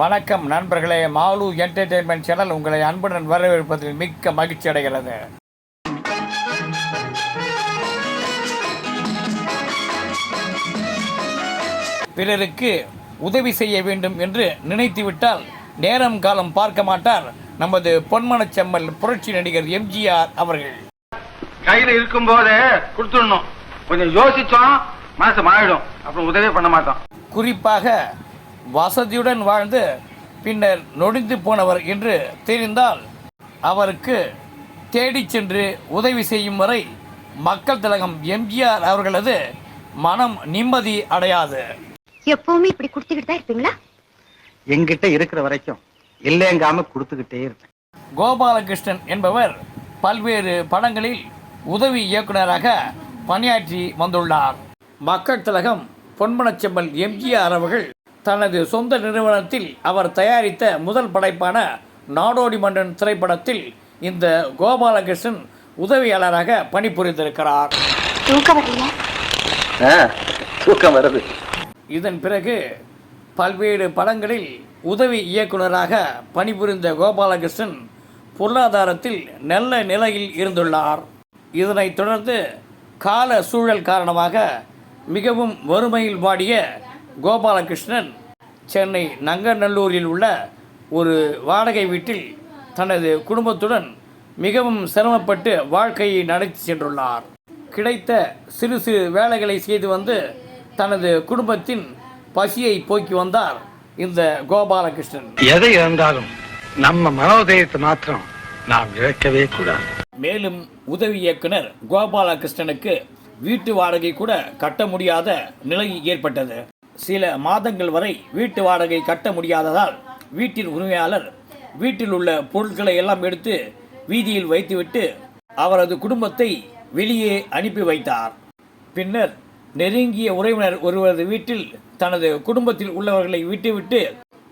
வணக்கம் நண்பர்களே mall entertainment channel உங்களை அன்புடன் வரவேற்பதில் மிக்க மகிழ்ச்சி அடைகிறது. பிறருக்கு உதவி செய்ய வேண்டும் என்று நினைத்துவிட்டால் நேரம் காலம் பார்க்க மாட்டார் நமது பொன்மனச் செம்மல் புரட்சி நடிகர் எம்ஜிஆர் அவர்கள். கையில இருக்கும் போதே கொடுத்துடணும். கொஞ்சம் யோசிச்சோம் மனசு மாறிடும். அப்புறம் உதவி பண்ண மாட்டோம். குறிப்பாக வசதியுடன் வாழ்ந்து பின்னர் நொடிந்து போனவர் என்று தெரிந்தால் அவருக்கு தேடிச் சென்று உதவி செய்யும் வரை மக்கள் திலகம் எம்ஜிஆர் அவர்களது மனம் நிம்மதி அடையாது. எப்பவுமே இப்படி குடுத்துக்கிட்டு தான் இருப்பீங்களா? எங்கிட்ட இருக்கிற வரைக்கும் இல்லைங்காம கொடுத்துக்கிட்டே இருப்பேன். கோபாலகிருஷ்ணன் என்பவர் பல்வேறு படங்களில் உதவி இயக்குனராக பணியாற்றி வந்துள்ளார். மக்கள் திலகம் பொன்மனச்செம்மல் எம்ஜிஆர் அவர்கள் தனது சொந்த நிறுவனத்தில் அவர் தயாரித்த முதல் படைப்பான நாடோடி மன்னன் திரைப்படத்தில் இந்த கோபாலகிருஷ்ணன் உதவியாளராக பணிபுரிந்திருக்கிறார். தூக்கம் வருது. இதன் பிறகு பல்வேறு படங்களில் உதவி இயக்குனராக பணிபுரிந்த கோபாலகிருஷ்ணன் பொருளாதாரத்தில் நல்ல நிலையில் இருந்துள்ளார். இதனைத் தொடர்ந்து கால சூழல் காரணமாக மிகவும் வறுமையில் வாடிய கோபாலகிருஷ்ணன் சென்னை நங்கநல்லூரில் உள்ள ஒரு வாடகை வீட்டில் தனது குடும்பத்துடன் மிகவும் சிரமப்பட்டு வாழ்க்கையை நடத்தி சென்றுள்ளார். கிடைத்த சிறு சிறு வேலைகளை செய்து வந்து தனது குடும்பத்தின் பசியை போக்கி வந்தார் இந்த கோபாலகிருஷ்ணன். எதை இழந்தாலும் நம்ம மனோதயத்தை மாத்திரம் நாம் இழக்கவே கூடாது. மேலும் உதவி இயக்குனர் கோபாலகிருஷ்ணனுக்கு வீட்டு வாடகை கூட கட்ட முடியாத நிலை ஏற்பட்டது. சில மாதங்கள் வரை வீட்டு வாடகை கட்ட முடியாததால் வீட்டின் உரிமையாளர் வீட்டில் உள்ள பொருட்களை எல்லாம் எடுத்து வீதியில் வைத்துவிட்டு அவரது குடும்பத்தை வெளியே அனுப்பி வைத்தார். பின்னர் நெருங்கிய உறவினர் ஒருவரது வீட்டில் தனது குடும்பத்தில் உள்ளவர்களை விட்டுவிட்டு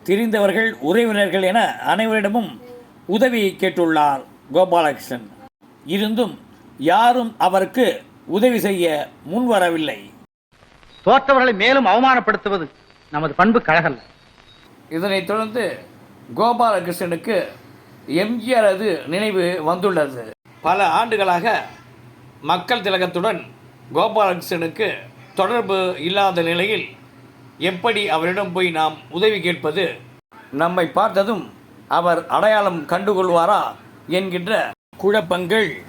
தெரிந்தவர்கள் உறவினர்கள் என அனைவரிடமும் உதவி கேட்டுள்ளார் கோபாலகிருஷ்ணன். இருந்தும் யாரும் அவருக்கு உதவி செய்ய முன்வரவில்லை. தோற்றவர்களை மேலும் அவமானப்படுத்துவது நமது பண்பு கழகல்ல. இதனைத் தொடர்ந்து கோபாலகிருஷ்ணனுக்கு எம்ஜிஆரது நினைவு வந்துள்ளது. பல ஆண்டுகளாக மக்கள் திலகத்துடன் கோபாலகிருஷ்ணனுக்கு தொடர்பு இல்லாத நிலையில் எப்படி அவரிடம் போய் நாம் உதவி கேட்பது? நம்மை பார்த்ததும் அவர் அடையாளம் கண்டுகொள்வாரா என்கின்ற குழப்பங்கள்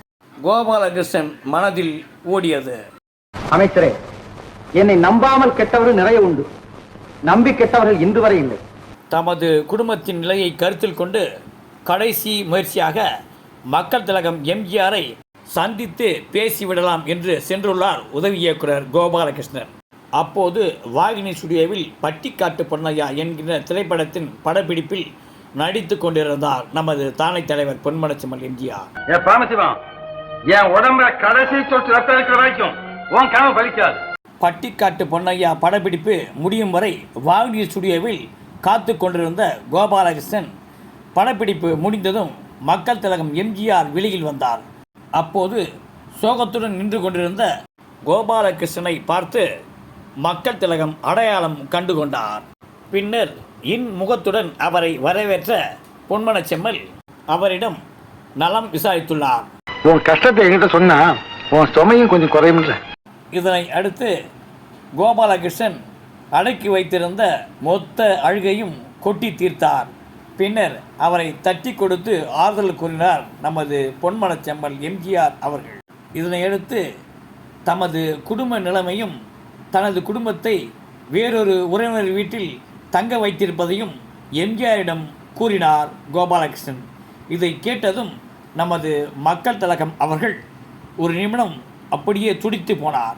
கோபாலகிருஷ்ணன் மனதில் ஓடியது. அமைச்சரே என்னை நம்பாமல் கெட்டவர்கள் நிறைய உண்டு. நம்பி கெட்டவர்கள் இன்று வரை இல்லை. தமது குடும்பத்தின் நிலையை கருத்தில் கொண்டு கடைசி முயற்சியாக மக்கள் திலகம் எம்ஜிஆரை சந்தித்து பேசிவிடலாம் என்று சென்றுள்ளார் உதவி இயக்குனர் கோபாலகிருஷ்ணன். அப்போது வாகினி ஸ்டுடியோவில் பட்டிக்காட்டு பொன்னையா என்கிற திரைப்படத்தின் படப்பிடிப்பில் நடித்து கொண்டிருந்தார் நமது தானை தலைவர் பொன்மனச்செம்மல் எம்ஜிஆர். என் உடம்புல கடைசி சொட்டு ரத்தம் இருக்கிற வரைக்கும் உன் கனவு பலிக்காது. பட்டிக்காட்டு பொன்னையா படப்பிடிப்பு முடியும் வரை வாகனி ஸ்டுடியோவில் காத்து கொண்டிருந்த கோபாலகிருஷ்ணன் படப்பிடிப்பு முடிந்ததும் மக்கள் திலகம் எம்ஜிஆர் வெளியில் வந்தார். அப்போது சோகத்துடன் நின்று கொண்டிருந்த கோபாலகிருஷ்ணனை பார்த்து மக்கள் திலகம் அடையாளம் கண்டு கொண்டார். பின்னர் இன்முகத்துடன் அவரை வரவேற்ற பொன்மனச்செம்மல் அவரிடம் நலம் விசாரித்துள்ளார். உன் கஷ்டத்தை என்கிட்ட சொன்னா உன் சுமையும் கொஞ்சம் குறையும்ல. இதனை அடுத்து கோபாலகிருஷ்ணன் அடக்கி வைத்திருந்த மொத்த அழுகையும் கொட்டி தீர்த்தார். பின்னர் அவரை தட்டி கொடுத்து ஆறுதல் கூறினார் நமது பொன்மனச்செம்மல் எம்ஜிஆர் அவர்கள். இதனையடுத்து தமது குடும்ப நிலைமையும் தனது குடும்பத்தை வேறொரு உறவினர் வீட்டில் தங்க வைத்திருப்பதையும் எம்ஜிஆரிடம் கூறினார் கோபாலகிருஷ்ணன். இதை கேட்டதும் நமது மக்கள் தலகம் அவர்கள் ஒரு நிமிடம் அப்படியே துடித்து போனார்.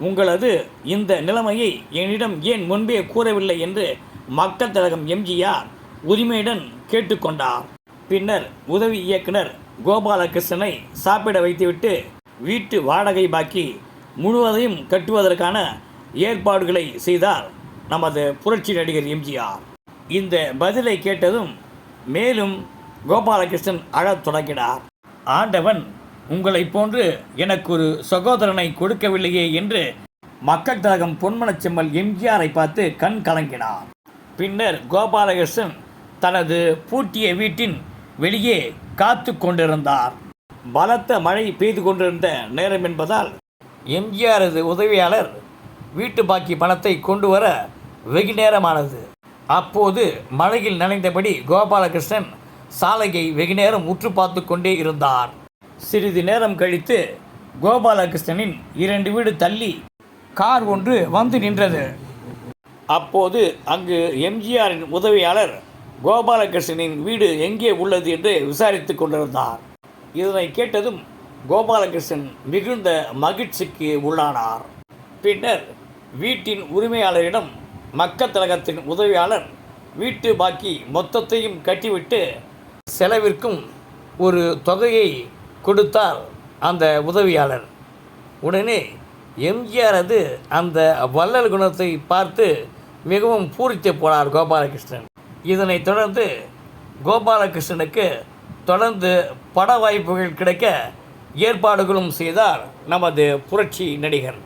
உங்களது இந்த நிலைமையை என்னிடம் ஏன் முன்பே கூறவில்லை என்று மக்கள் தலகம் எம்ஜிஆர் உரிமையுடன் கேட்டுக்கொண்டார். பின்னர் உதவி இயக்குனர் கோபாலகிருஷ்ணனை சாப்பிட வைத்துவிட்டு வீட்டு வாடகை பாக்கி முழுவதையும் கட்டுவதற்கான ஏற்பாடுகளை செய்தார் நமது புரட்சி நடிகர் எம்ஜிஆர். இந்த பதிலை கேட்டதும் மேலும் கோபாலகிருஷ்ணன் அழத் தொடங்கினார். ஆண்டவன் உங்களைப் போன்று எனக்கு ஒரு சகோதரனை கொடுக்கவில்லையே என்று மக்கள் தழகம் பொன்மனச்செம்மல் எம்ஜிஆரை பார்த்து கண் கலங்கினார். பின்னர் கோபாலகிருஷ்ணன் தனது பூட்டிய வீட்டின் வெளியே காத்து கொண்டிருந்தார். பலத்த மழை பெய்து கொண்டிருந்த நேரம் என்பதால் எம்ஜிஆரது உதவியாளர் வீட்டு பாக்கி பணத்தை கொண்டு வர வெகு நேரமானது. அப்போது மழையில் நனைந்தபடி கோபாலகிருஷ்ணன் சாலையை வெகு நேரம் உற்று பார்த்து கொண்டே இருந்தார். சிறிது நேரம் கழித்து கோபாலகிருஷ்ணனின் இரண்டு வீடு தள்ளி கார் ஒன்று வந்து நின்றது. அப்போது அங்கு எம்ஜிஆரின் உதவியாளர் கோபாலகிருஷ்ணனின் வீடு எங்கே உள்ளது என்று விசாரித்துக் கொண்டிருந்தார். இதனை கேட்டதும் கோபாலகிருஷ்ணன் மிகுந்த மகிழ்ச்சிக்கு உள்ளானார். பின்னர் வீட்டின் உரிமையாளரிடம் மக்கள் திலகத்தின் உதவியாளர் வீட்டு பாக்கி மொத்தத்தையும் கட்டிவிட்டு செலவிற்கும் ஒரு தொகையை கொடுத்தார் அந்த உதவியாளர். உடனே எம்ஜிஆரது அந்த வள்ளல் குணத்தை பார்த்து மிகவும் பூரித்து போனார் கோபாலகிருஷ்ணன். இதனைத் தொடர்ந்து கோபாலகிருஷ்ணனுக்கு தொடர்ந்து பட வாய்ப்புகள் கிடைக்க ஏற்பாடுகளும் செய்தார் நமது புரட்சி நடிகர்.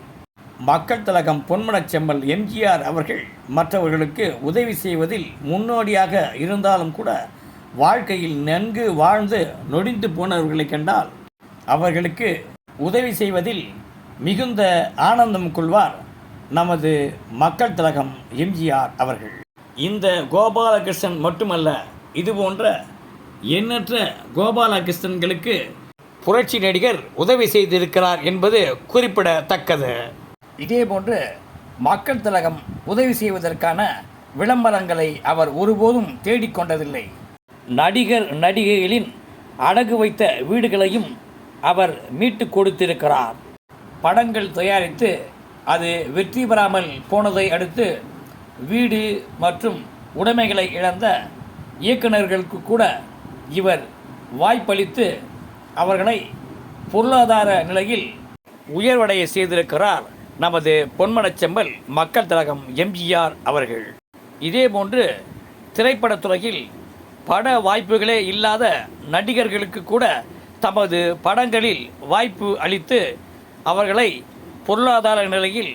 மக்கள் தலகம் பொன்மனச் செம்மல் எம்ஜிஆர் அவர்கள் மற்றவர்களுக்கு உதவி செய்வதில் முன்னோடியாக இருந்தாலும் கூட வாழ்க்கையில் நன்கு வாழ்ந்து நொடிந்து போனவர்களை கண்டால் அவர்களுக்கு உதவி செய்வதில் மிகுந்த ஆனந்தம் கொள்வார் நமது மக்கள் திலகம் எம்ஜிஆர் அவர்கள். இந்த கோபாலகிருஷ்ணன் மட்டுமல்ல இதுபோன்ற எண்ணற்ற கோபாலகிருஷ்ணன்களுக்கு புரட்சி நடிகர் உதவி செய்திருக்கிறார் என்பது குறிப்பிடத்தக்கது. இதேபோன்று மக்கள் திலகம் உதவி செய்வதற்கான விளம்பரங்களை அவர் ஒருபோதும் தேடிக்கொண்டதில்லை நடிகர் நடிகைகளின் அடகு வைத்த வீடுகளையும் அவர் மீட்டு கொடுத்திருக்கிறார். படங்கள் தயாரித்து அது வெற்றி பெறாமல் போனதை அடுத்து வீடு மற்றும் உடைமைகளை இழந்த இயக்குநர்களுக்கு கூட இவர் வாய்ப்பளித்து அவர்களை பொருளாதார நிலையில் உயர்வடைய செய்திருக்கிறார் நமது பொன்மனச்செம்பல் மக்கள் தலகம் எம்ஜிஆர் அவர்கள். இதேபோன்று திரைப்படத்துறையில் பட வாய்ப்புகளே இல்லாத நடிகர்களுக்கு கூட தமது படங்களில் வாய்ப்பு அளித்து அவர்களை பொருளாதார நிலையில்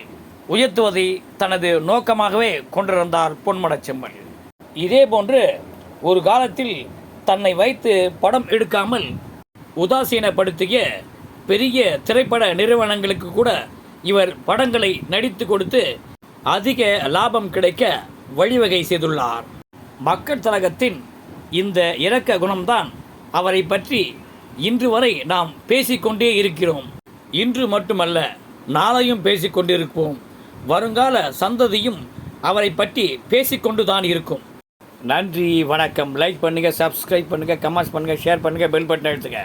உயர்த்துவதை தனது நோக்கமாகவே கொண்டிருந்தார் பொன்மனச்செம்மல் இதேபோன்று ஒரு காலத்தில் தன்னை வைத்து படம் எடுக்காமல் உதாசீனப்படுத்திய பெரிய திரைப்பட நிறுவனங்களுக்கு கூட இவர் படங்களை நடித்து கொடுத்து அதிக லாபம் கிடைக்க வழிவகை செய்துள்ளார். மக்கள் தலகத்தின் இந்த இரக்க குணம்தான் அவரை பற்றி இன்று வரை நாம் பேசிக்கொண்டே இருக்கிறோம். இன்று மட்டுமல்ல நாளையும் பேசிக்கொண்டிருப்போம் வருங்கால சந்ததியும் அவரை பற்றி பேசிக்கொண்டுதான் இருக்கும். நன்றி வணக்கம். லைக் பண்ணுங்கள் சப்ஸ்கிரைப் பண்ணுங்கள் கமெண்ட்ஸ் பண்ணுங்கள் ஷேர் பண்ணுங்கள் பெல் பட்டன் எடுத்துங்க